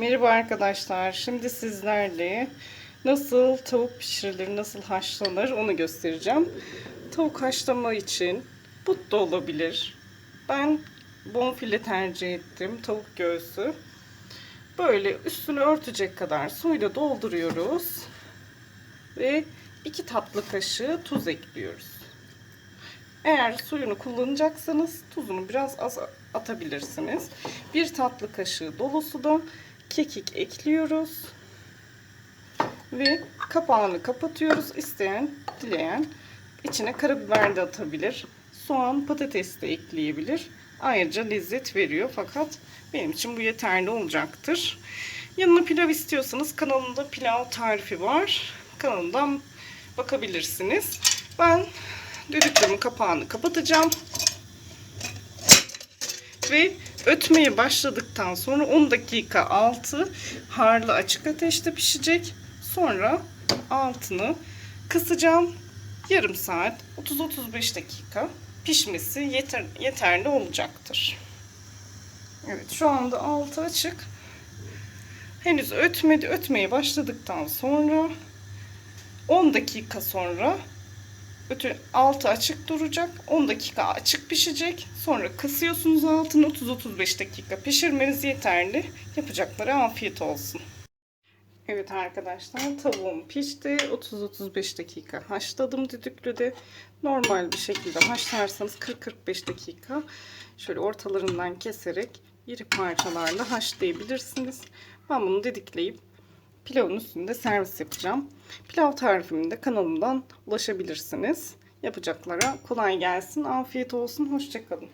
Merhaba arkadaşlar. Şimdi sizlerle nasıl tavuk pişirilir, nasıl haşlanır onu göstereceğim. Tavuk haşlama için but da olabilir. Ben bonfile tercih ettim. Tavuk göğsü. Böyle üstünü örtecek kadar suyla dolduruyoruz. Ve 2 tatlı kaşığı tuz ekliyoruz. Eğer suyunu kullanacaksanız tuzunu biraz az atabilirsiniz. Bir tatlı kaşığı dolusu da kekik ekliyoruz. Ve kapağını kapatıyoruz. İsteyen, dileyen içine karabiber de atabilir. Soğan, patates de ekleyebilir. Ayrıca lezzet veriyor fakat benim için bu yeterli olacaktır. Yanına pilav istiyorsanız kanalımda pilav tarifi var. Kanalımdan bakabilirsiniz. Ben düdüklümün kapağını kapatacağım. Ve ötmeye başladıktan sonra 10 dakika altı harlı açık ateşte pişecek. Sonra altını kısacağım. Yarım saat 30-35 dakika pişmesi yeter, yeterli olacaktır. Evet şu anda altı açık. Henüz ötmedi. Ötmeye başladıktan sonra 10 dakika sonra Ötü altı açık duracak. 10 dakika açık pişecek. Sonra kısıyorsunuz altını 30-35 dakika pişirmeniz yeterli. Yapacakları afiyet olsun. Evet arkadaşlar tavuğum pişti. 30-35 dakika haşladım düdüklüde. Normal bir şekilde haşlarsanız 40-45 dakika şöyle ortalarından keserek iri parçalarla haşlayabilirsiniz. Ben bunu didikleyip pilavın üstünde servis yapacağım. Pilav tarifimi de kanalımdan ulaşabilirsiniz. Yapacaklara kolay gelsin, afiyet olsun, hoşçakalın.